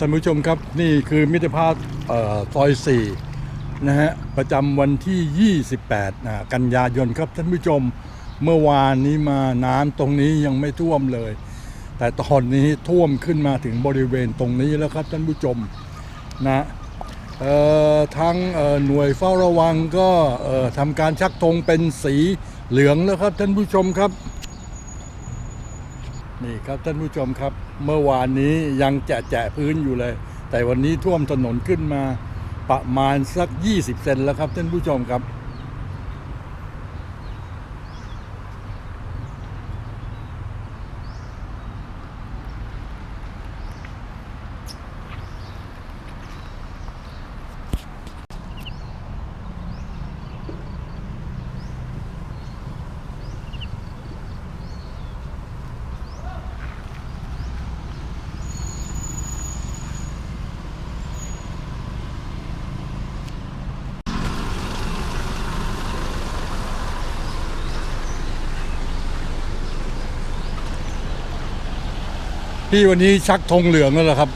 ท่านผู้ชมครับนี่คือมิตรภาพเอ่อซอย4นะฮะประจำวันที่ 28นะกันยายนครับท่านผู้ชมเมื่อวานนี้มาน้ำตรงนี้ยังไม่ท่วมเลย แต่ตอนนี้ท่วมขึ้นมาถึงบริเวณตรงนี้แล้วครับท่านผู้ชมนะเอ่อทางหน่วยเฝ้าระวังก็ทำการชักธงเป็นสีเหลืองแล้วครับท่านผู้ชมครับ นี่ครับท่านผู้ชมครับ เมื่อวานนี้ยังแจะแจะพื้นอยู่เลย แต่วันนี้ท่วมถนนขึ้นมาประมาณสัก 20 เซนแล้วครับท่านผู้ชมครับ พี่วันนี้ชักธงเหลืองแล้วเหรอครับ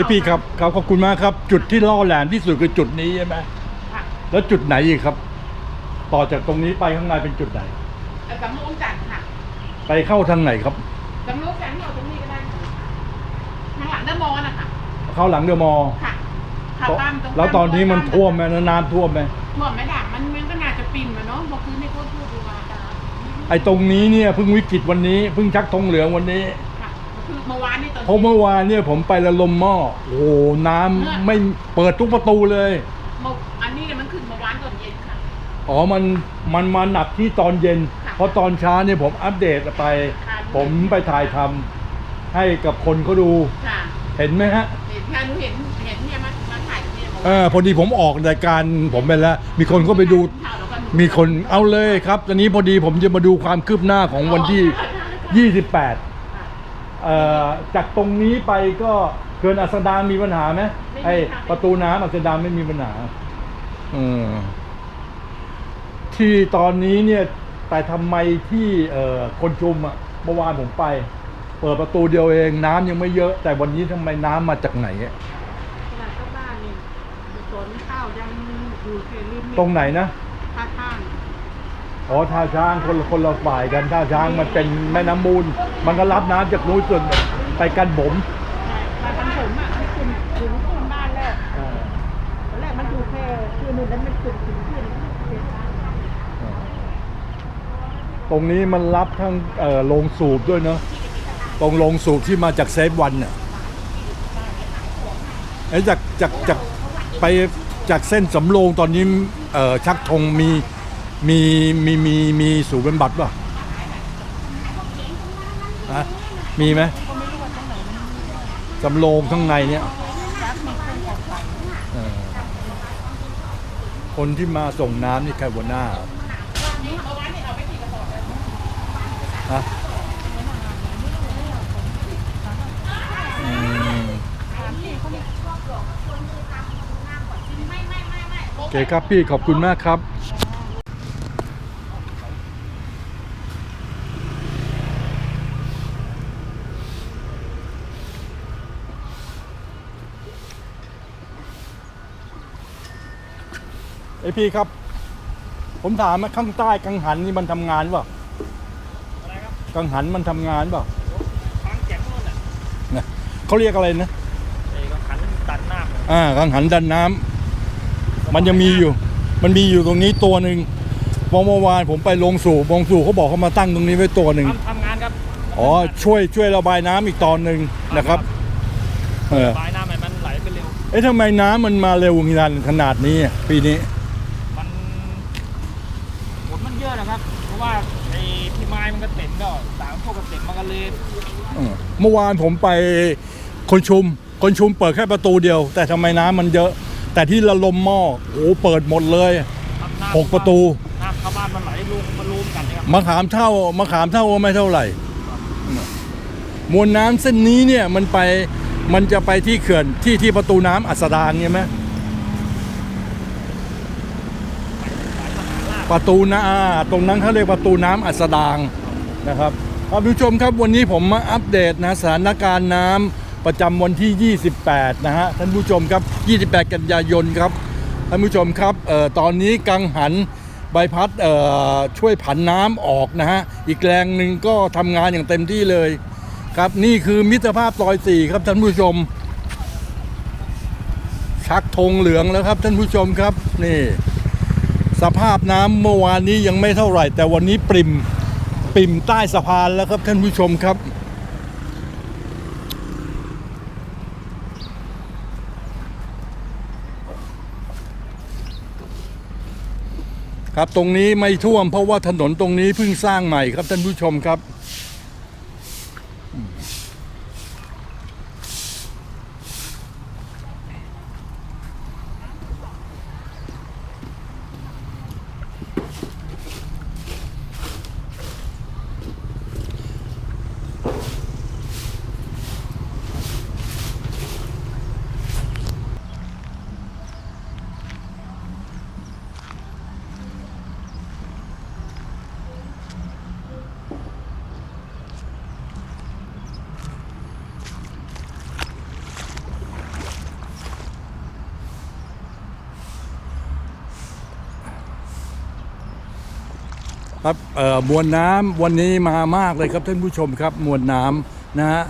อยพี่ครับครับขอบคุณมากครับ จุดที่ล่อแหลมที่สุดคือจุดนี้ใช่ไหมค่ะแล้วจุดไหนอีกครับ ต่อจากตรงนี้ไปข้างในเป็นจุดไหน เอ่อสำโรงจันทร์ค่ะไปเข้าทางไหนครับ สำโรงจันทร์ที่เราตรงนี้ก็ได้ค่ะทางหลังเดอะมอลล์นะคะเข้าหลังเดอะมอลล์ค่ะขับตามตรงแล้วตอนนี้มันท่วมไหมแล้วน้ำท่วมไหมท่วมไหมด่ะมันมันก็น่าจะปิ่มอะเนาะบอกคือไม่โคตรพูดดูมาจ้าไอ้ตรงนี้เนี่ยเพิ่งวิกฤตวันนี้เพิ่งชักธงเหลืองวันนี้ ค่ะก็คือเมื่อวานนี่ตอนเพราะเมื่อวานเนี่ยผมไปละลมหม้อโอ้โหน้ำไม่เปิดทุกประตูเลย เมื่ออันนี้เนี่ยมันขึ้นเมื่อวานตอนเย็นค่ะ อ๋อ มัน มันมาหนักที่ตอนเย็น ค่ะเพราะตอนเช้าเนี่ยผมอัปเดตไป ค่ะ ผมไปถ่ายทำให้กับคนเขาดู ค่ะเห็นไหมฮะ เห็นค่ะหนูเห็นเห็นเนี่ยมามาถ่ายเนี่ยบอกเออพอดีผมออกรายการผมไปแล้ว มีคนก็ไปดูข่าวแล้วก็หมีคนเอาเลยครับ ตอนนี้พอดีผมจะมาดูความคืบหน้าของวันที่ 28ค่ะ เอ่อจากตรงนี้ไปก็เกินอัสดางมีปัญหาไหมไม่มีไอ้ค่ะประตูน้ำอัสดางไม่มีปัญหาเออที่ตอนนี้เนี่ย แต่ทำไมที่เอ่อคนชุมอะเมื่อวานผมไป เปิดประตูเดียวเองน้ำยังไม่เยอะ แต่วันนี้ทำไมน้ำมาจากไหนอะขนาดก็บ้านนี่สวนข้าวยังอยู่เขตริมตรงไหนนะ ท่าข้าง อ๋อท่าช้างคนละคนละฝ่ายกันท่าช้างมันเป็นแม่น้ำมูล มันก็รับน้ำจากนู้นส่วนไปกันผมใช่มาทำผมอะมันขึ้นถึงขึ้นบ้านแล้วตอนแรกมันอยู่แค่คืนนึงแล้วมันขึ้นถึงขึ้นเสียทางตรงนี้มันรับทั้งเอ่อโรงสูบด้วยเนาะตรงโรงสูบที่มาจากเซฟวันเนี่ยไอ้จากจากจากไปจากเส้นสำโรงตอนนี้เอ่อชักธงมี มีมีมีมีสูบบำบัดป่ะฮะมีไหมสำโรงข้างในเนี่ยเออคนที่มาส่งน้ำนี่ใครหัวหน้าฮะอืมโอเคครับพี่ขอบคุณมากครับ ไอพี่ครับ ผมถามว่าข้างใต้กังหันนี่มันทำงานเปล่าอะไรครับกังหันมันทำงานเปล่าฟังแจ็คโน่นอะนะเขาเรียกอะไรนะไอ้ก็ขันตันหน้าเลยอ่ากังหันดันน้ำมันยังมีอยู่ มันมีอยู่ตรงนี้ตัวหนึ่งเมื่อวานผมไปลงสู่ลงสู่เขาบอกเขามาตั้งตรงนี้ไว้ตัวหนึ่งทำทำงานครับอ๋อช่วยช่วยระบายน้ำอีกตอนหนึ่งนะครับเออปลายน้ำมันไหลไปเร็วเอ๊ะทำไมน้ำมันมาเร็วขนาดนี้อะปีนี้มันฝนมันเยอะนะครับ เพราะว่าไอ้ที่ไม้ มันก็เต็มแล้วสามพวกก็เต็มมันก็เลยเออเมื่อวานผมไปคนชุม คนชุมเปิดแค่ประตูเดียว แต่ทำไมน้ำมันเยอะ แต่ที่ละลมหม้อโอ้โหเปิดหมดเลยทำน้ำหกประตู น้ำเข้าบ้านมันไหลลุมมันลุมกันนะครับมะขามเท่ามะขามเท่าก็ไม่เท่าไหร่ มวลน้ำเส้นนี้เนี่ยมันไปมันจะไปที่เขื่อนที่ที่ประตูน้ำอัสดางใช่ไหมประตูน้ำอ่าตรงนั้นเขาเรียกประตูน้ำอัสดาง นะครับท่านผู้ชมครับวันนี้ผมมาอัปเดตนะสถานการณ์น้ำประจำวันที่ 28 นะฮะท่านผู้ชมครับ 28 กันยายนครับท่านผู้ชมครับเอ่อตอนนี้กังหันใบพัดเอ่อช่วยผันน้ำออกนะฮะอีกแรงหนึ่งก็ทำงานอย่างเต็มที่เลย ครับนี่คือมิตรภาพซอยสี่ครับท่านผู้ชม ชักธงเหลืองแล้วครับท่านผู้ชมครับนี่ สภาพน้ำเมื่อวานนี้ยังไม่เท่าไหร่ แต่วันนี้ปริม ปิ่มใต้สะพานแล้วครับท่านผู้ชมครับ ครับตรงนี้ไม่ท่วมเพราะว่าถนนตรงนี้เพิ่งสร้างใหม่ครับท่านผู้ชมครับ ครับเอ่อมวลน้ำวันนี้มามากเลยครับท่านผู้ชมครับมวลน้ำนะฮะ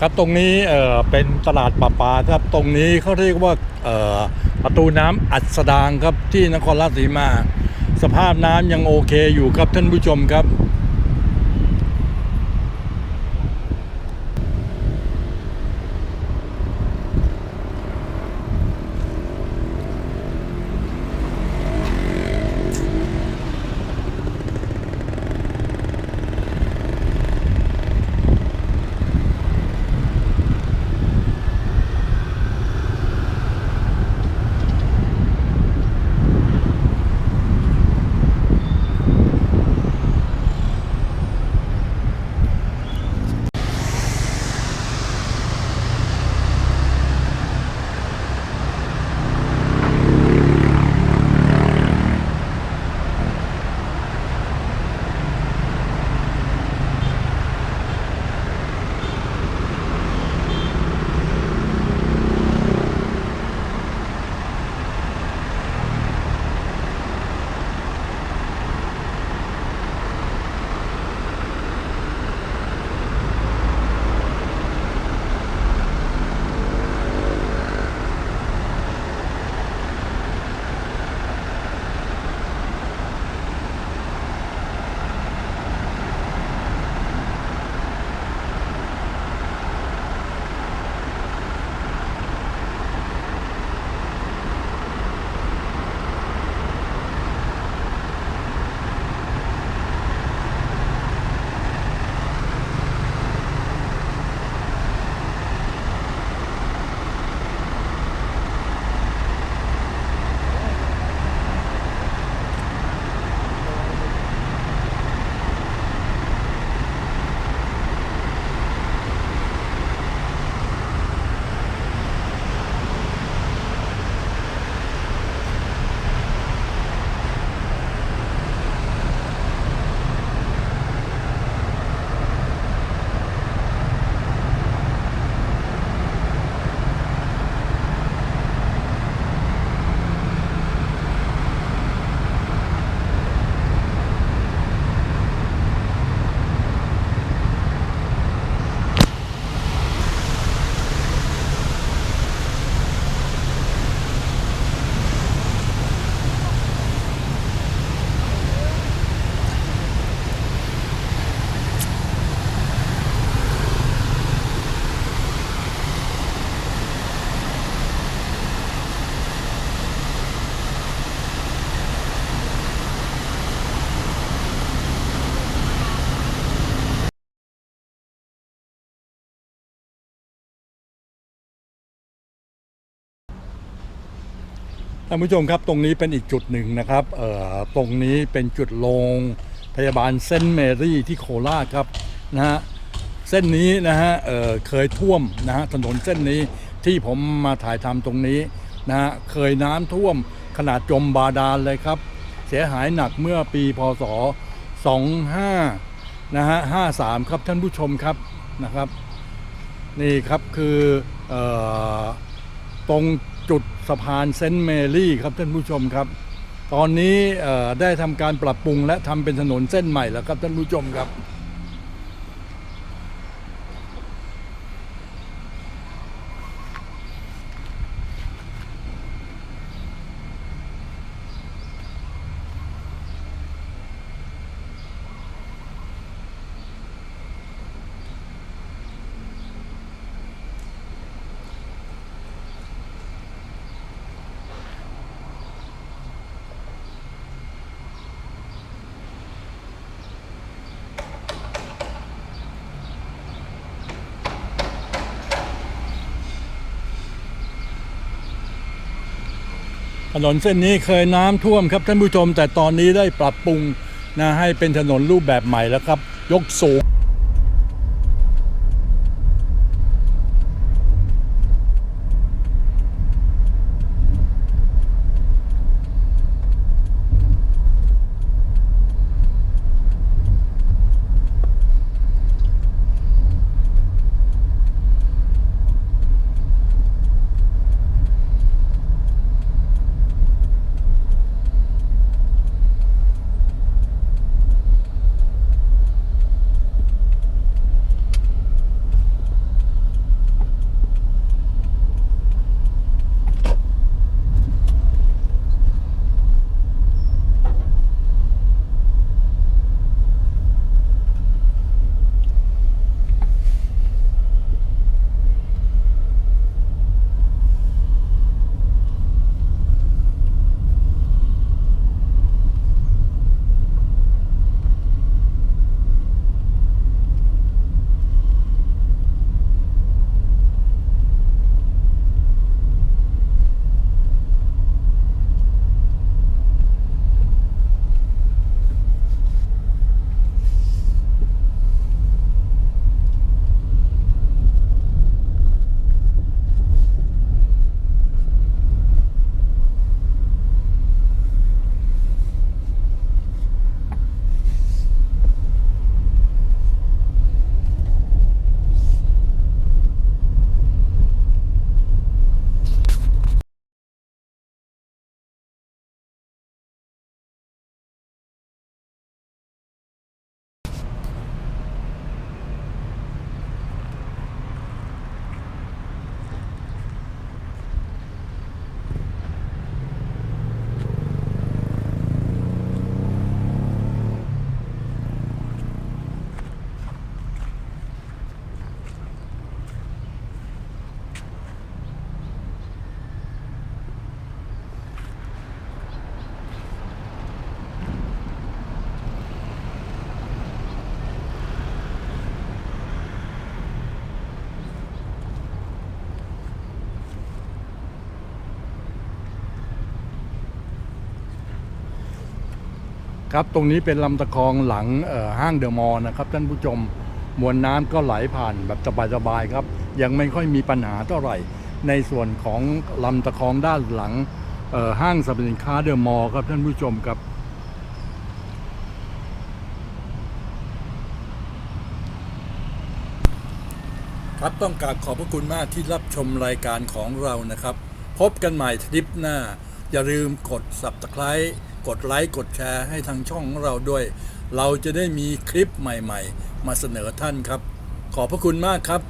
ครับตรงนี้เอ่อเป็นตลาดปลาปลาครับตรงนี้เขาเรียกว่าเอ่อประตูน้ำอัสดางครับที่นครราชสีมา สภาพน้ำยังโอเคอยู่ครับท่านผู้ชมครับ ท่านผู้ชมครับตรงนี้เป็นอีกจุดหนึ่งนะครับเอ่อตรงนี้เป็นจุดลงพยาบาลเซนต์เมรี่ที่โคราชครับนะฮะเส้นนี้นะฮะเอ่อเคยท่วมนะฮะถนนเส้นนี้ที่ผมมาถ่ายทำตรงนี้นะฮะเคยน้ำท่วมขนาดจมบาดาลเลยครับ เสียหายหนักเมื่อปีพศ 25นะฮะ53 ครับท่านผู้ชมครับนะครับ นี่ครับคือเออตรง สะพานเซนต์เมรี่ครับท่านผู้ชมครับ ตอนนี้ได้ทำการปรับปรุงและทำเป็นถนนเส้นใหม่แล้วครับท่านผู้ชมครับ นนเส้นนี้เคยน้ำท่วมครับท่านผู้ชม แต่ตอนนี้ได้ปรับปรุงนะให้เป็นถนนรูปแบบใหม่แล้วครับ ยกสูง ครับ ตรงนี้เป็นลำตะคองหลังห้างเดอะมอลล์นะครับ ท่านผู้ชมมวลน้ำก็ไหลผ่านแบบสบายๆครับ ยังไม่ค่อยมีปัญหาเท่าไหร่ ในส่วนของลำตะคองด้านหลังห้างสรรพสินค้าเดอะมอลล์ครับท่านผู้ชมครับครับต้องกราบขอบพระคุณมากที่รับชมรายการของเรานะครับ พบกันใหม่ทริปหน้า อย่าลืมกด subscribe กดไลค์กดแชร์ให้ทางช่องของเราด้วย เราจะได้มีคลิปใหม่ ๆ มาเสนอท่านครับ ขอบพระคุณมากครับ